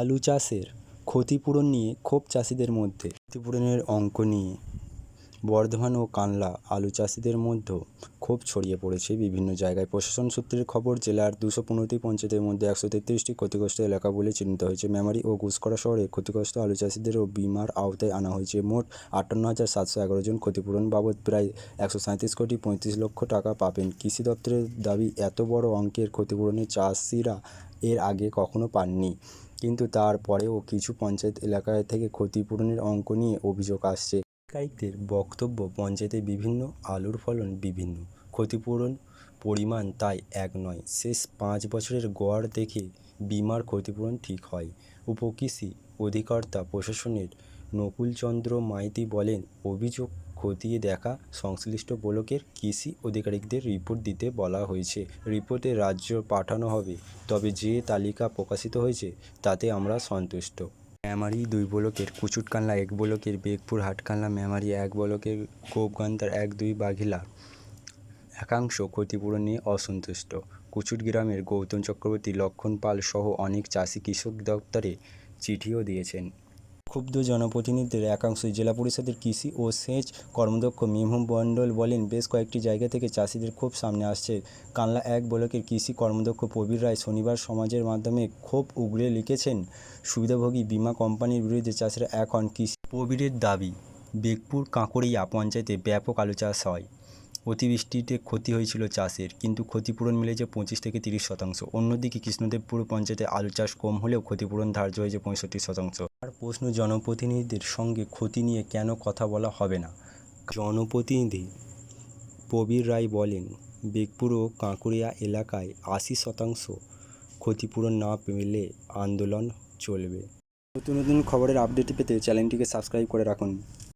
আলু চাষের ক্ষতিপূরণ নিয়ে ক্ষোভ চাষিদের মধ্যে। ক্ষতিপূরণের অঙ্ক নিয়ে বর্ধমান ও কানলা আলু চাষিদের মধ্যেও ক্ষোভ ছড়িয়ে পড়েছে বিভিন্ন জায়গায়। প্রশাসন সূত্রের খবর, জেলার দুশো পনেরোটি পঞ্চায়েতের মধ্যে একশো তেত্রিশটি ক্ষতিগ্রস্ত এলাকা বলে চিহ্নিত হয়েছে। মেমারি ও গুসকরা শহরে ক্ষতিগ্রস্ত আলু চাষিদেরও বিমার আওতায় আনা হয়েছে। মোট আটান্ন হাজার সাতশো এগারো জন ক্ষতিপূরণ বাবদ প্রায় একশো সাঁইত্রিশ কোটি পঁয়ত্রিশ লক্ষ টাকা পাবেন। কৃষি দপ্তরের দাবি, এত বড় অঙ্কের ক্ষতিপূরণে চাষিরা এর আগে কখনো পাননি। কিন্তু তারপরেও কিছু পঞ্চায়েত এলাকা থেকে ক্ষতিপূরণের অঙ্ক নিয়ে অভিযোগ আসছে। আধিকারিকদের বক্তব্য, পঞ্চায়েতে বিভিন্ন আলুর ফলন বিভিন্ন, ক্ষতিপূরণ পরিমাণ তাই এক নয়। শেষ পাঁচ বছরের গড় দেখে বিমার ক্ষতিপূরণ ঠিক হয়। উপকৃষি অধিকর্তা প্রশাসনের নকুলচন্দ্র মাইতি বলেন, অভিযোগ খতিয়ে দেখা সংশ্লিষ্ট ব্লকের কৃষি আধিকারিকদের রিপোর্ট দিতে বলা হয়েছে। রিপোর্টে রাজ্য পাঠানো হবে, তবে যে তালিকা প্রকাশিত হয়েছে তাতে আমরা সন্তুষ্ট। মেমারি দুই ব্লকের কুচুটকান্লা এক ব্লকের বেগপুর হাটকান্লা, মেমারি এক ব্লকের গোপগান্তার এক দুই বাঘিলা একাংশ ক্ষতিপূরণ নিয়ে অসন্তুষ্ট। কুচুট গ্রামের গৌতম চক্রবর্তী লক্ষণ পাল সহ অনেক চাষি কৃষক দপ্তরে চিঠিও দিয়েছেন। ক্ষুব্ধ জনপ্রতিনিধিদের একাংশ জেলা পরিষদের কৃষি ও সেচ কর্মদক্ষ মিমু মণ্ডল বলেন, বেশ কয়েকটি জায়গা থেকে চাষিদের ক্ষোভ সামনে আসছে। কানলা এক ব্লকের কৃষি কর্মদক্ষ প্রবীর রায় শনিবার সমাজের মাধ্যমে ক্ষোভ উগরে লিখেছেন, সুবিধাভোগী বীমা কোম্পানির বিরুদ্ধে চাষিরা এখন কৃষি। প্রবীরের দাবি, বেগপুর কাঁকড়িয়া পঞ্চায়েতে ব্যাপক আলু চাষ হয়। অতিবৃষ্টিতে ক্ষতি হয়েছিল চাষের, কিন্তু ক্ষতিপূরণ মিলেছে পঁচিশ থেকে তিরিশ শতাংশ। অন্যদিকে কৃষ্ণদেবপুর পঞ্চায়েতে আলু চাষ কম হলেও ক্ষতিপূরণ ধার্য হয়েছে পঁয়ষট্টি শতাংশ। আর প্রশ্ন, জনপ্রতিনিধিদের সঙ্গে ক্ষতি নিয়ে কেন কথা বলা হবে না? জনপ্রতিনিধি প্রবীর রায় বলেন, বেগপুর ও কাঁকুড়িয়া এলাকায় আশি শতাংশ ক্ষতিপূরণ না পেলে আন্দোলন চলবে। নতুন নতুন খবরের আপডেট পেতে চ্যানেলটিকে সাবস্ক্রাইব করে রাখুন।